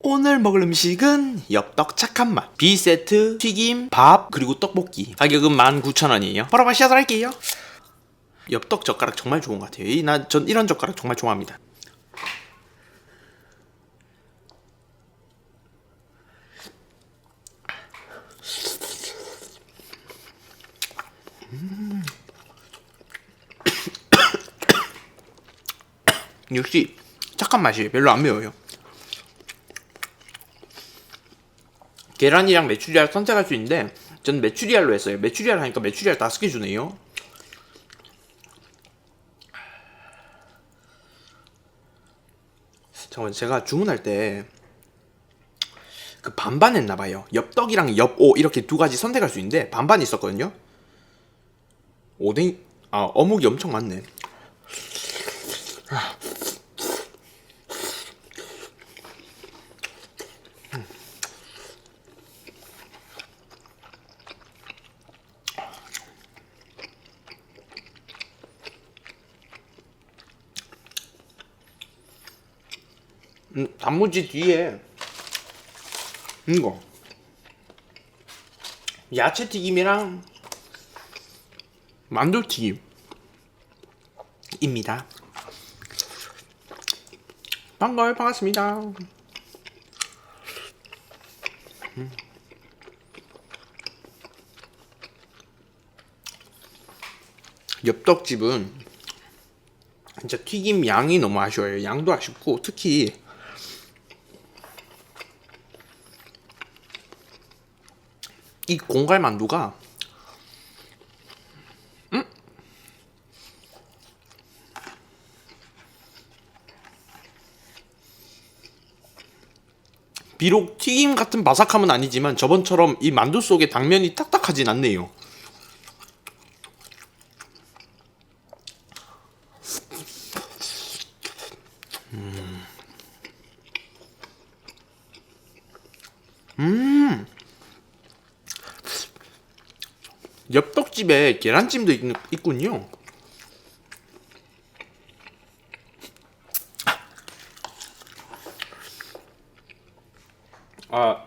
오늘 먹을 음식은 엽떡 착한 맛. B세트, 튀김, 밥, 그리고 떡볶이. 가격은 19,000원이에요. 바로 하도록 할게요. 엽떡 젓가락 정말 좋은 것 같아요. 나 전 이런 젓가락 정말 좋아합니다. 음. 역시 착한 맛이에요. 별로 안 매워요 계란이랑 메추리알 선택할 수 있는데 저는 메추리알로 했어요. 메추리알 하니까 메추리알 다섯 개 주네요. 잠깐만 제가 주문할 때 그 반반 했나 봐요. 엽떡이랑 엽오 이렇게 두 가지 선택할 수 있는데 반반 있었거든요. 오뎅 아 어묵이 엄청 많네. 음, 단무지 뒤에 이거 야채 튀김이랑 만두 튀김입니다. 반가워요, 반갑습니다. 음. 엽떡집은 진짜 튀김 양이 너무 아쉬워요. 양도 아쉽고 특히 이 공갈 만두가 음? 비록 튀김 같은 바삭함은 아니지만 저번처럼 이 만두 속에 당면이 딱딱하진 않네요. 엽떡집에 계란찜도 있, 있군요. 아,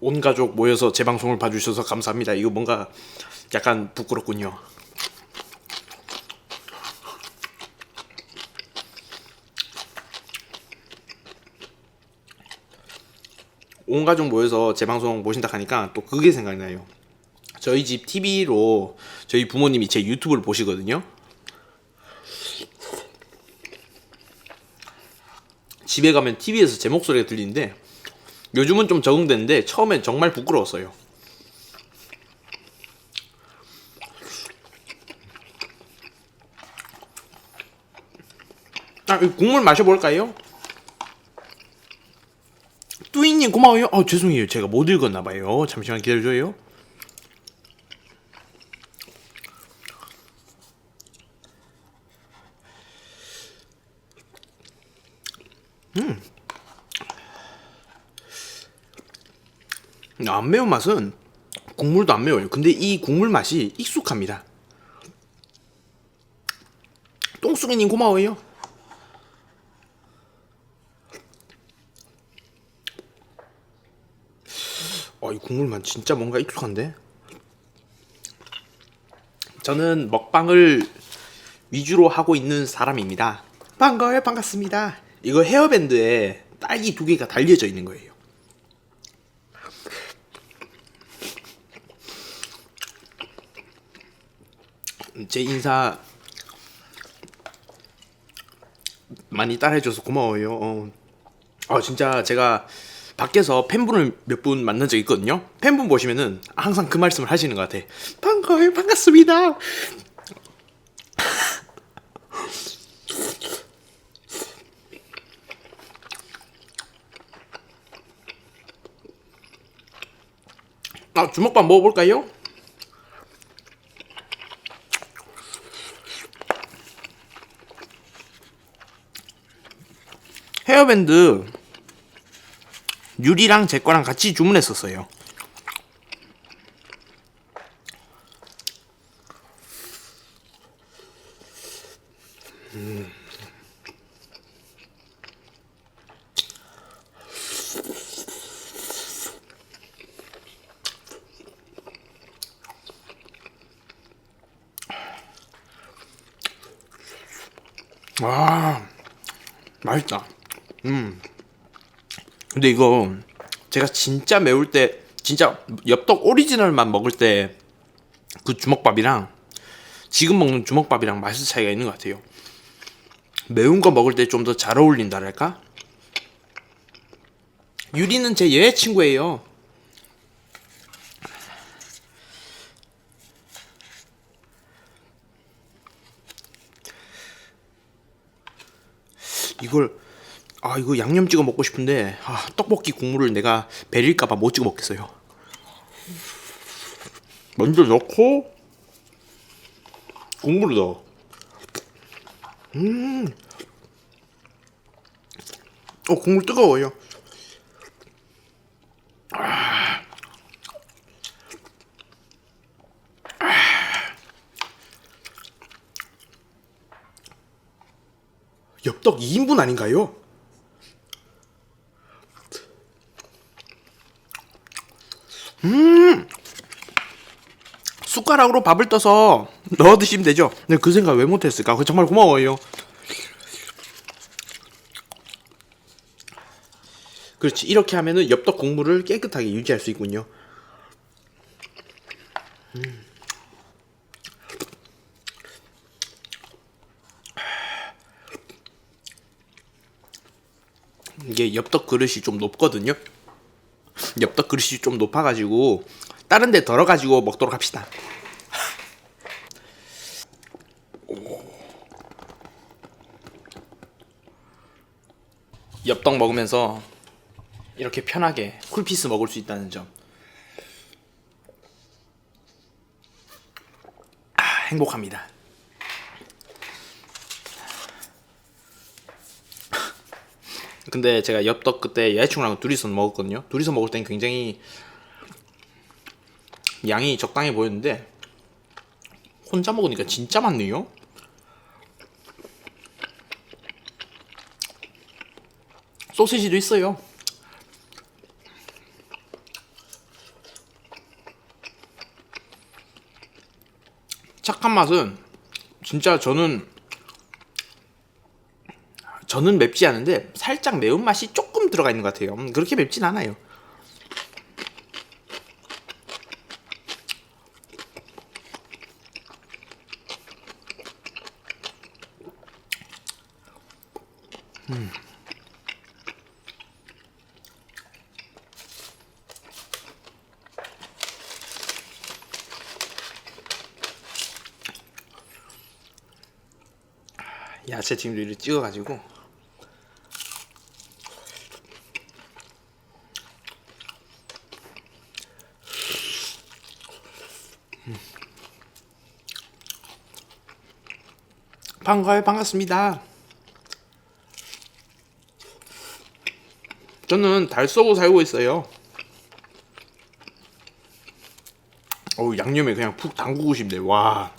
온 가족 모여서 제 방송을 봐주셔서 감사합니다. 이거 뭔가 약간 부끄럽군요. 온 가족 모여서 제 방송 보신다 하니까 또 그게 생각나요. 저희 집 TV로 저희 부모님이 제 유튜브를 보시거든요. 집에 가면 TV에서 제 목소리가 들리는데 요즘은 좀 적응됐는데 처음엔 정말 부끄러웠어요. 아, 이 국물 마셔볼까요? 뚜이님 고마워요. 어, 죄송해요. 제가 못 읽었나봐요. 잠시만 기다려줘요. 안 매운 맛은 국물도 안 매워요. 근데 이 국물 맛이 익숙합니다. 똥수기님 고마워요. 어, 이 국물 맛 진짜 뭔가 익숙한데? 저는 먹방을 위주로 하고 있는 사람입니다. 반가워요, 반갑습니다. 이거 헤어밴드에 딸기 두 개가 달려져 있는 거예요. 제 인사 많이 따라해줘서 고마워요. 어, 어, 진짜 제가 밖에서 팬분을 몇 분 만난 적 있거든요. 팬분 보시면은 항상 그 말씀을 하시는 것 같아. 반가워요, 반갑습니다. 아, 주먹밥 먹어볼까요? 헤어밴드 유리랑 제 거랑 같이 주문했었어요. 근데 이거 제가 진짜 매울 때 진짜 엽떡 오리지널만 먹을 때 그 주먹밥이랑 지금 먹는 주먹밥이랑 맛의 차이가 있는 것 같아요. 매운 거 먹을 때 좀 더 잘 어울린다랄까? 유리는 제 여자친구예요. 이걸 아 이거 양념 찍어 먹고 싶은데 아, 떡볶이 국물을 내가 베릴까봐 못 찍어 먹겠어요. 먼저 넣고 국물을 넣어. 음. 어 국물 뜨거워요. 엽떡 2인분 아닌가요? 음 숟가락으로 밥을 떠서 넣어 드시면 되죠. 근데 그 생각 왜 못했을까? 그 정말 고마워요. 그렇지 이렇게 하면은 엽떡 국물을 깨끗하게 유지할 수 있군요. 음. 이게 엽떡 그릇이 좀 높거든요. 엽떡 그릇이 좀 높아가지고 다른 데 덜어가지고 먹도록 합시다. 엽떡 먹으면서 이렇게 편하게 쿨피스 먹을 수 있다는 점. 아, 행복합니다. 근데 제가 엽떡 그때 여자친구랑 둘이서 먹었거든요. 둘이서 먹을 땐 굉장히 양이 적당해 보였는데 혼자 먹으니까 진짜 많네요. 소시지도 있어요. 착한 맛은 진짜 저는 저는 맵지 않은데 살짝 매운 맛이 조금 들어가 있는 것 같아요. 음, 그렇게 맵진 않아요. 음. 야채 지금도 이렇게 찍어가지고 반가워요. 반갑습니다. 저는 달 쏘고 살고 있어요. 어우 양념에 그냥 푹 담그고 싶네. 와.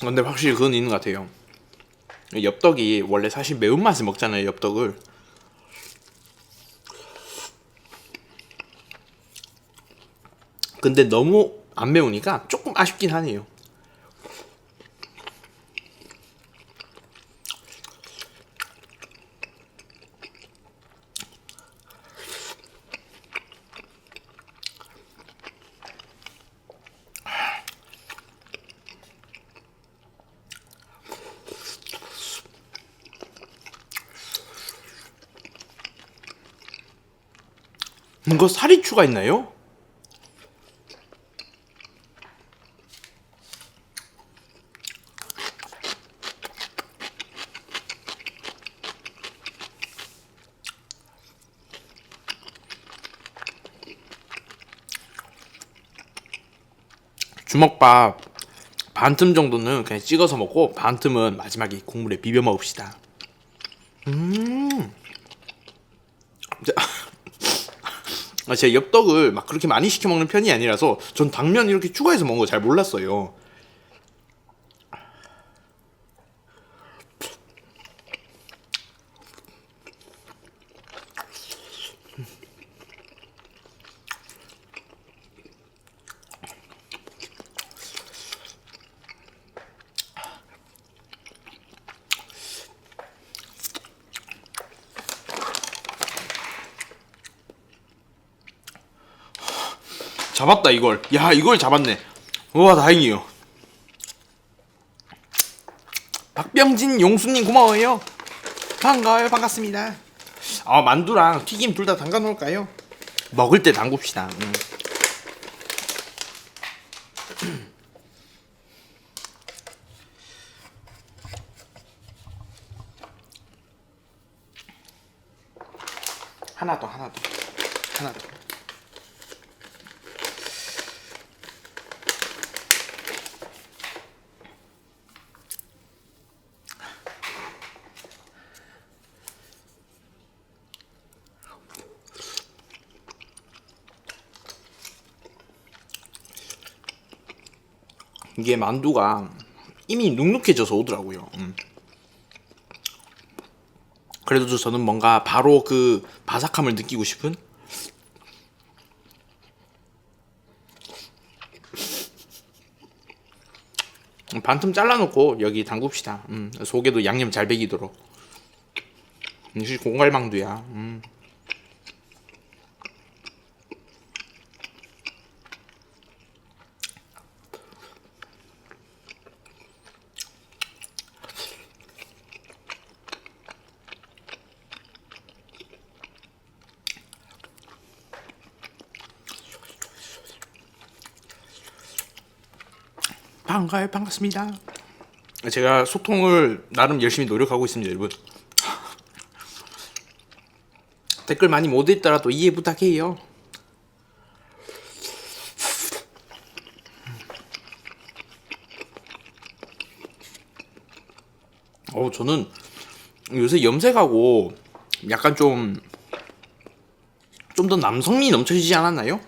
근데 확실히 그건 있는 것 같아요. 엽떡이 원래 사실 매운맛을 먹잖아요 엽떡을 근데 너무 안 매우니까 조금 아쉽긴 하네요. 이거 살이 추가 있나요? 주먹밥 반틈 정도는 그냥 찍어서 먹고 반틈은 마지막에 국물에 비벼 먹읍시다. 음. 아, 제가 엽떡을 막 그렇게 많이 시켜 먹는 편이 아니라서 전 당면 이렇게 추가해서 먹는 거 잘 몰랐어요. 잡았다 이걸. 야 이걸 잡았네. 우와 다행이요. 박병진 용수님 고마워요. 반가워요 반갑습니다. 아 만두랑 튀김 둘 다 담가 놓을까요? 먹을 때 담굽시다. 음. 하나 더 하나 더 하나 더. 이게 만두가 이미 눅눅해져서 오더라고요. 음. 그래도 저는 뭔가 바로 그 바삭함을 느끼고 싶은 반틈 잘라놓고 여기 담굽시다. 음, 속에도 양념 잘 배기도록. 역시 공갈망두야. 음. 반가요 반갑습니다. 제가 소통을 나름 열심히 노력하고 있습니다, 여러분. 댓글 많이 못 읽더라도 이해 부탁해요. 어, 저는 요새 염색하고 약간 좀 좀 더 남성미 넘쳐지지 않았나요?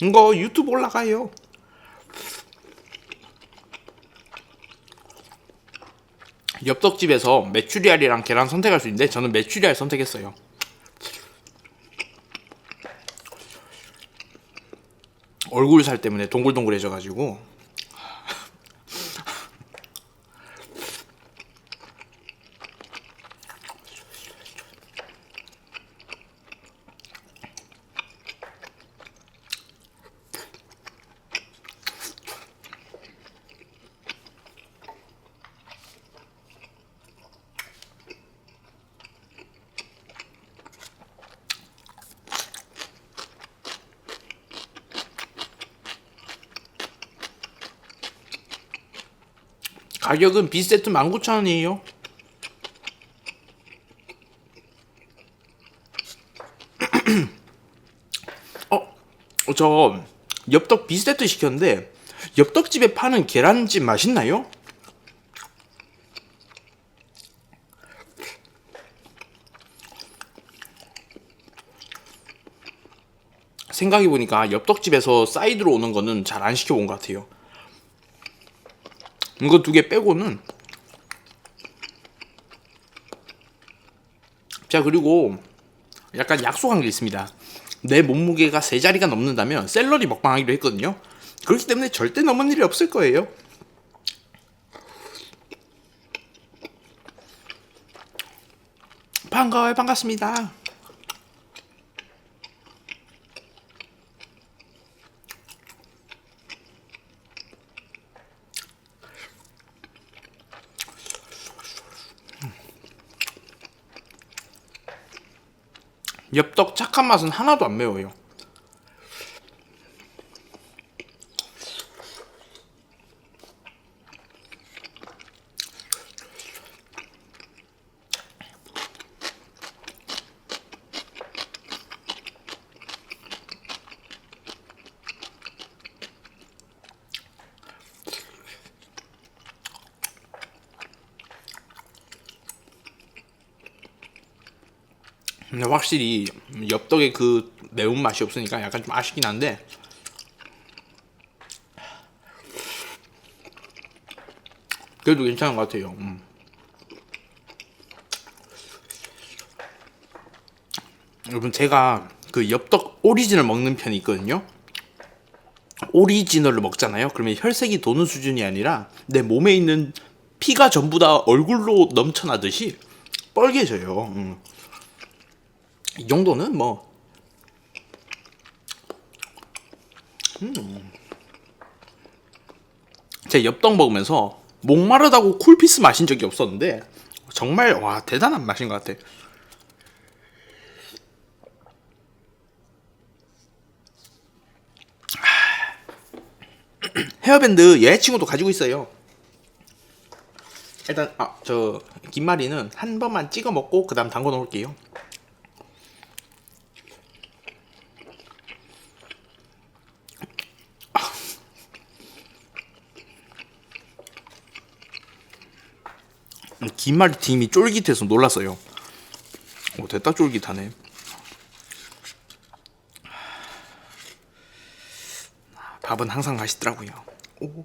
이거 유튜브 올라가요. 엽떡집에서 메추리알이랑 계란 선택할 수 있는데 저는 메추리알 선택했어요. 얼굴 살 때문에 동글동글해져가지고 가격은 B세트 19,000원이에요. 어, 저 엽떡 B세트 시켰는데 엽떡집에 파는 계란찜 맛있나요? 생각해보니까 엽떡집에서 사이드로 오는 거는 잘 안 시켜본 것 같아요. 이거 두 개 빼고는. 자 그리고 약간 약속한 게 있습니다. 내 몸무게가 세 자리가 넘는다면 샐러리 먹방하기로 했거든요. 그렇기 때문에 절대 넘은 일이 없을 거예요. 반가워요. 반갑습니다 엽떡 착한 맛은 하나도 안 매워요. 근데 확실히 엽떡에 그 매운 맛이 없으니까 약간 좀 아쉽긴 한데 그래도 괜찮은 것 같아요. 음. 여러분 제가 그 엽떡 오리진을 먹는 편이 있거든요. 오리지널을 먹잖아요. 그러면 혈색이 도는 수준이 아니라 내 몸에 있는 피가 전부 다 얼굴로 넘쳐나듯이 뻘개져요. 음. 이 정도는 뭐 음. 제 엽떡 먹으면서 목마르다고 쿨피스 마신 적이 없었는데 정말 와 대단한 맛인 것 같아. 헤어밴드 예친구도 가지고 있어요. 일단 아 저 김말이는 한 번만 찍어 먹고 그다음 담궈 놓을게요. 뒷말 팀이 쫄깃해서 놀랐어요. 오, 됐다 쫄깃하네. 아, 밥은 항상 맛있더라고요. 오.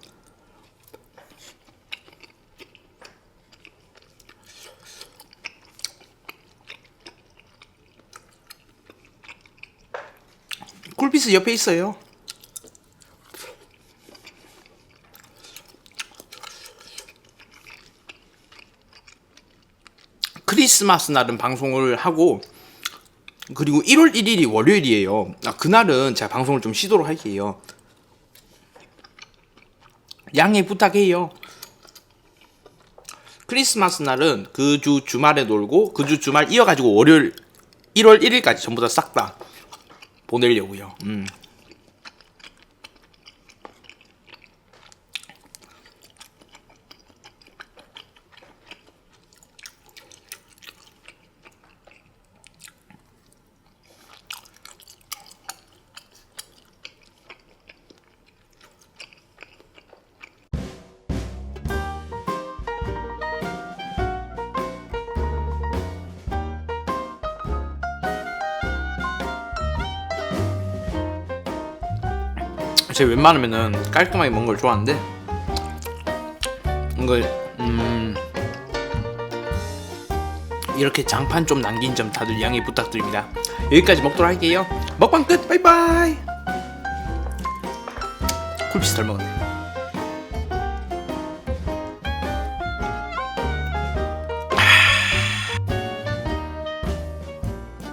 피스 옆에 있어요. 크리스마스 날은 방송을 하고 그리고 1월 1일이 월요일이에요. 아, 그날은 제가 방송을 좀 쉬도록 할게요. 양해 부탁해요. 크리스마스 날은 그 주 주말에 놀고 그 주 주말 이어가지고 월요일 1월 1일까지 전부 다 싹 다 보내려고요. 음. 제가 웬만하면은 깔끔하게 먹는 걸 좋아하는데 이거 음 이렇게 장판 좀 남긴 점 다들 양해 부탁드립니다. 여기까지 먹도록 할게요. 먹방 끝. 바이바이. 쿨피스 덜 먹었네.